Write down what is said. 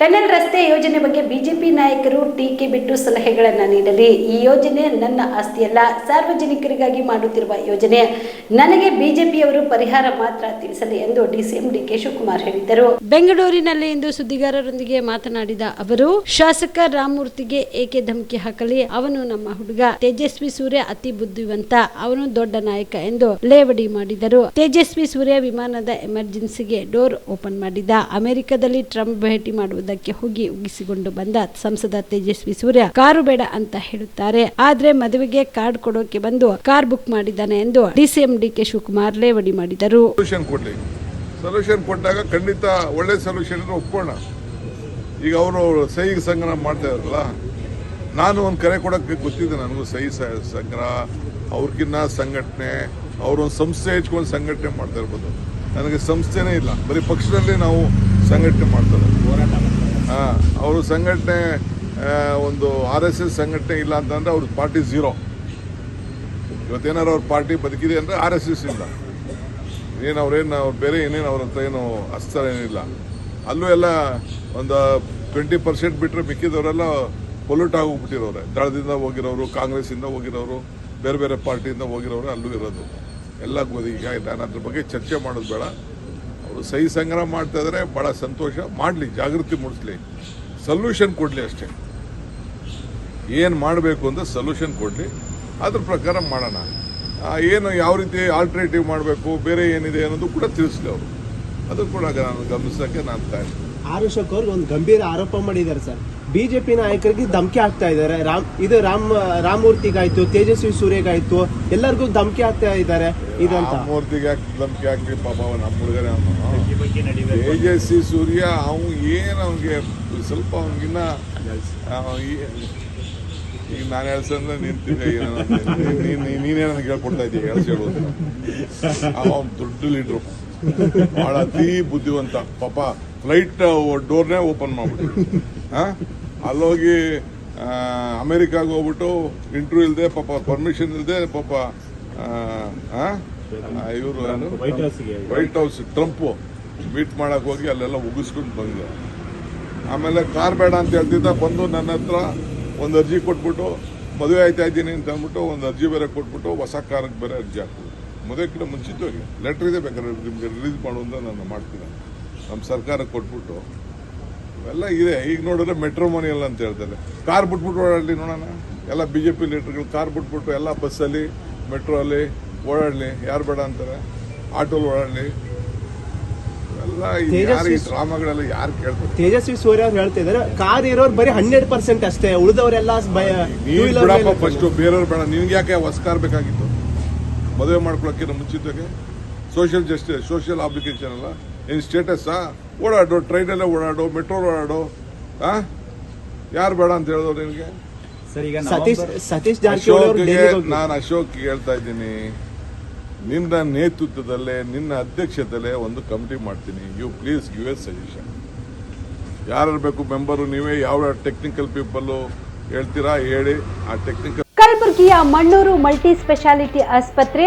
Tunnel ರಸ್ತೆ ಯೋಜನೆ ಬಗ್ಗೆ ಬಿಜೆಪಿ ನಾಯಕರು ಟೀಕೆ ಬಿಟ್ಟು ಸಲಹೆಗಳನ್ನು ನೀಡಲಿ. ಈ ಯೋಜನೆ ನನ್ನ ಆಸ್ತಿಯಲ್ಲ. ಸಾರ್ವಜನಿಕರಿಗಾಗಿ ಮಾಡುತ್ತಿರುವ ಯೋಜನೆ. ನನಗೆ ಬಿಜೆಪಿಯವರು ಪರಿಹಾರ ಮಾತ್ರ ತಿಳಿಸಲಿ ಎಂದು ಡಿಸಿಎಂ ಡಿಕೆ ಶಿವಕುಮಾರ್ ಹೇಳಿದರು ಬೆಂಗಳೂರಿನಲ್ಲಿ ಇಂದು ಸುದ್ದಿಗಾರರೊಂದಿಗೆ ಮಾತನಾಡಿದ ಅವರು, ಶಾಸಕ ರಾಮಮೂರ್ತಿಗೆ ಏಕೆ ಧಮಕಿ ಹಾಕಲಿ? ಅವನು ನಮ್ಮ ಹುಡುಗ. ತೇಜಸ್ವಿ ಸೂರ್ಯ ಅತಿ ಬುದ್ಧಿವಂತ. ಅವನು ದೊಡ್ಡ ನಾಯಕ ಎಂದು ಲೇವಡಿ ಮಾಡಿದರು. ತೇಜಸ್ವಿ ಸೂರ್ಯ ವಿಮಾನದ ಎಮರ್ಜೆನ್ಸಿಗೆ ಡೋರ್ ಓಪನ್ ಮಾಡಿದ. ಅಮೆರಿಕದಲ್ಲಿ ಟ್ರಂಪ್ ಭೇಟಿ ಮಾಡುವುದಕ್ಕೆ ಹೋಗಿ ಉಗಿಸಿಕೊಂಡು ಬಂದ ಸಂಸದ ತೇಜಸ್ವಿ ಸೂರ್ಯ, ಕಾರು ಬೇಡ ಅಂತ ಹೇಳುತ್ತಾರೆ. ಆದ್ರೆ ಮದುವೆಗೆ ಕಾರ್ಡ್ ಕೊಡೋಕೆ ಬಂದು ಕಾರ್ ಬುಕ್ ಮಾಡಿದ್ದಾನೆ ಎಂದು ಡಿಸಿಎಂ ಡಿಕೆ ಶಿವಕುಮಾರ್ ಲೇವಡಿ ಮಾಡಿದರು. ಸೊಲ್ಯೂಷನ್ ಕೊಟ್ಟಾಗ ಖಂಡಿತ ಒಳ್ಳೆ ಸೊಲ್ಯೂಷನ್ ಒಪ್ಕೋಣ. ಈಗ ಅವರು ಸಹಿ ಸಂಗ್ರಹ ಮಾಡ್ತಾ ಇದ್ರಲ್ಲ ನಾನು ಒಂದು ಕರೆ ಕೊಡಕ್ಕೆ ಗೊತ್ತಿದೆ ನನಗೂ ಸಹಿ ಸಂಗ್ರಹ ಅವ್ರಿಗಿನ್ನ ಸಂಘಟನೆ ಅವರೊಂದು ಸಂಸ್ಥೆ ಹೆಚ್ಕೊಂಡು ಸಂಘಟನೆ ಮಾಡ್ತಾ ಇರ್ಬೋದು. ನನಗೆ ಸಂಸ್ಥೆನೇ ಇಲ್ಲ. ಬರೀ ಪಕ್ಷದಲ್ಲಿ ನಾವು ಸಂಘಟನೆ ಮಾಡ್ತಾರೆ. ಹಾಂ ಅವರು ಸಂಘಟನೆ ಒಂದು ಆರ್ ಎಸ್ ಎಸ್ ಸಂಘಟನೆ ಇಲ್ಲ ಅಂತಂದ್ರೆ ಅವ್ರ ಪಾರ್ಟಿ ಝೀರೋ. ಇವತ್ತೇನಾರು ಅವ್ರ ಪಾರ್ಟಿ ಬದುಕಿದೆ ಅಂದರೆ ಆರ್ ಎಸ್ ಎಸ್ ಇಲ್ಲ. ಏನು ಅವ್ರೇನು ಅವ್ರು ಬೇರೆ ಏನೇನು ಅವ್ರ ಹತ್ರ ಏನು ಅಸ್ತ್ರ ಏನಿಲ್ಲ. ಅಲ್ಲೂ ಎಲ್ಲ ಒಂದು ಟ್ವೆಂಟಿ ಪರ್ಸೆಂಟ್ ಬಿಟ್ಟರೆ ಮಿಕ್ಕಿದವರೆಲ್ಲ ಪೊಲ್ಯೂಟ್ ಆಗೋಗ್ಬಿಟ್ಟಿರೋರೆ. ದಳದಿಂದ ಹೋಗಿರೋರು ಕಾಂಗ್ರೆಸ್ಸಿಂದ ಹೋಗಿರೋರು ಬೇರೆ ಬೇರೆ ಪಾರ್ಟಿಯಿಂದ ಹೋಗಿರೋರು ಅಲ್ಲೂ ಇರೋದು. ಎಲ್ಲ ಗೊತ್ತು. ಈಗ ನಾನು ಅದ್ರ ಬಗ್ಗೆ ಚರ್ಚೆ ಮಾಡೋದು ಬೇಡ. ಸಹಿ ಸಂಗ್ರಹ ಮಾಡ್ತಾ ಇದ್ರೆ ಭಾಳ ಸಂತೋಷ. ಮಾಡಲಿ, ಜಾಗೃತಿ ಮೂಡಿಸ್ಲಿ. ಸೊಲ್ಯೂಷನ್ ಕೊಡಲಿ ಅಷ್ಟೇ. ಏನು ಮಾಡಬೇಕು ಅಂತ ಸೊಲ್ಯೂಷನ್ ಕೊಡಲಿ. ಅದ್ರ ಪ್ರಕಾರ ಮಾಡೋಣ. ಏನು ಯಾವ ರೀತಿ ಆಲ್ಟರ್ನೇಟಿವ್ ಮಾಡಬೇಕು, ಬೇರೆ ಏನಿದೆ ಅನ್ನೋದು ಕೂಡ ತಿಳಿಸ್ಲಿ ಅವರು. ಅದು ಕೂಡ ನಾನು ಗಮನಿಸೋಕ್ಕೆ ನಾನು ತಯಾರಿ ಆರ್ ಅಶೋಕ್ ಅವ್ರಿಗೆ ಒಂದು ಗಂಭೀರ ಆರೋಪ ಮಾಡಿದ್ದಾರೆ ಸರ್. ಬಿಜೆಪಿ ನಾಯಕರಿಗೆ ಧಮಕಿ ಆಗ್ತಾ ಇದ್ದಾರೆ. ರಾಮ್ ಇದು ರಾಮ್ ರಾಮಮೂರ್ತಿಗಾಯ್ತು ತೇಜಸ್ವಿ ಸೂರ್ಯಗಾಯ್ತು ಎಲ್ಲರಿಗೂ ಧಮಕಿ ಆಗ್ತಾ ಇದ್ದಾರೆ. ಇದಂತ ಮೂರ್ತಿಗೆ ಧಮಕಿ ಪಾಪ ಅವ ನಮ್ಮ ತೇಜಸ್ವಿ ಸೂರ್ಯ ಅವ್ ಏನು ಅವ್ನಿಗೆ ಸ್ವಲ್ಪ ಅವನಿಗಿನ್ನ ಈಗ ನಾನು ಹೇಳ್ಸಂದ್ರೆ ನಿಂತಿದ್ದೆ ನೀನೇ ನನಗೆ ಹೇಳ್ಕೊಡ್ತಾ ಇದ್ದೀಯ ಹೇಳ್ಸಿ ಹೇಳೋದು ಅವನ್ ದೊಡ್ಡ ಲೀಡ್ರು ಬಹಳ ಅತಿ ಬುದ್ಧಿವಂತ. ಪಾಪ ಫ್ಲೈಟ್ ಡೋರ್ನೇ ಓಪನ್ ಮಾಡ್ಬಿಟ್ಟು ಅಲ್ಲೋಗಿ ಅಮೆರಿಕಾಗ ಹೋಗ್ಬಿಟ್ಟು ಇಂಟರ್ವ್ಯೂ ಇಲ್ಲದೆ ಪಾಪ ಪರ್ಮಿಷನ್ ಇಲ್ಲದೆ ಪಾಪ ಇವರು ವೈಟ್ ಹೌಸ್ ಟ್ರಂಪು ಮೀಟ್ ಮಾಡಕ್ ಹೋಗಿ ಅಲ್ಲೆಲ್ಲ ಉಗಿಸ್ಕೊಂಡು ಬಂದೆ ಆಮೇಲೆ ಕಾರ್ ಬೇಡ ಅಂತ ಹೇಳ್ತಿದ್ದ ಬಂದು ನನ್ನ ಹತ್ರ ಒಂದು ಅರ್ಜಿ ಕೊಟ್ಬಿಟ್ಟು ಮದುವೆ ಆಯ್ತಾ ಇದ್ದೀನಿ ಅಂತ ಅಂದ್ಬಿಟ್ಟು ಒಂದು ಅರ್ಜಿ ಬೇರೆ ಕೊಟ್ಬಿಟ್ಟು ಹೊಸ ಕಾರಕ್ಕೆ ಬೇರೆ ಅರ್ಜಿ ಹಾಕ್ಬೋದು ಮದುವೆಕ್ಕಿಂತ ಮುಂಚಿತವಾಗಿ ಲೆಟ್ರ್ ಇದೆ ಬೇಕಾದ್ರೆ ನಿಮಗೆ ರಿಲೀಸ್ ಮಾಡು ಅಂತ ನಾನು ಮಾಡ್ತೀನಿ. ನಮ್ಮ ಸರ್ಕಾರಕ್ಕೆ ಕೊಟ್ಬಿಟ್ಟು ಇವೆಲ್ಲ ಇದೆ. ಈಗ ನೋಡಿದ್ರೆ ಮೆಟ್ರೋಮೋನಿಯಲ್ ಅಂತ ಹೇಳ್ತಾರೆ. ಕಾರ್ ಬಿಟ್ಬಿಟ್ಟು ಓಡಾಡಲಿ ನೋಡೋಣ. ಎಲ್ಲ ಬಿ ಜೆ ಪಿ ಲೀಡರ್ಗಳು ಕಾರ್ ಬಿಟ್ಬಿಟ್ಟು ಎಲ್ಲ ಬಸ್ಸಲ್ಲಿ ಮೆಟ್ರೋ ಅಲ್ಲಿ ಓಡಾಡಲಿ. ಯಾರು ಬೇಡ ಅಂತಾರೆ? ಆಟೋಲಿ ಓಡಾಡಲಿ. ಎಲ್ಲ ಡ್ರಾಮಾಗಳೆಲ್ಲ ಯಾರು ಕೇಳ್ತಾರೆ? ತೇಜಸ್ವಿ ಸೂರ್ಯ ಅವ್ರು ಹೇಳ್ತಾ ಕಾರ್ ಇರೋರು ಬರೀ ಹಂಡ್ರೆಡ್ ಪರ್ಸೆಂಟ್ ಅಷ್ಟೇ ಉಳಿದವರೆಲ್ಲ ಬಿಡಪ್ಪ ಫಸ್ಟ್ ಬೇರೆಯವ್ರು ಬೇಡ. ನಿನ್ಗೆ ಯಾಕೆ ಹೊಸ ಕಾರ್ ಬೇಕಾಗಿತ್ತು? ಮದುವೆ ಮಾಡ್ಕೊಳಕ್ಕಿಂತ ಮುಂಚಿತವಾಗಿ ಸೋಷಿಯಲ್ ಜಸ್ಟಿಸ್ ಸೋಷಿಯಲ್ ಅಪ್ಲಿಕೇಶನ್ ಅಲ್ಲ? ನಿನ್ ಸ್ಟೇಟಸ್ಸಾ ಓಡಾಡು ಟ್ರೈನಲ್ಲೇ ಓಡಾಡು ಮೆಟ್ರೋ ಓಡಾಡು ಆ? ಯಾರು ಬೇಡ ಅಂತ ಹೇಳಿದ್ರು ನಿನಗೆ ಸರ್ ಈಗ ಸತೀಶ್ ಸತೀಶ್ ಅಶೋಕ್ಗೆ ನಾನು ಅಶೋಕ್ ಹೇಳ್ತಾ ಇದ್ದೀನಿ. ನಿನ್ನ ನೇತೃತ್ವದಲ್ಲೇ ನಿನ್ನ ಅಧ್ಯಕ್ಷತೆಯಲ್ಲೇ ಒಂದು ಕಮಿಟಿ ಮಾಡ್ತೀನಿ. You please give a suggestion ಯಾರು ಬೇಕು ಮೆಂಬರು ನೀವೇ ಯಾವ ಟೆಕ್ನಿಕಲ್ ಪೀಪಲ್ಲು ಹೇಳ್ತೀರಾ ಹೇಳಿ ಆ ಟೆಕ್ನಿಕಲ್ ಕಲಬುರಗಿಯ ಮಣ್ಣೂರು ಮಲ್ಟಿ ಸ್ಪೆಷಾಲಿಟಿ ಆಸ್ಪತ್ರೆ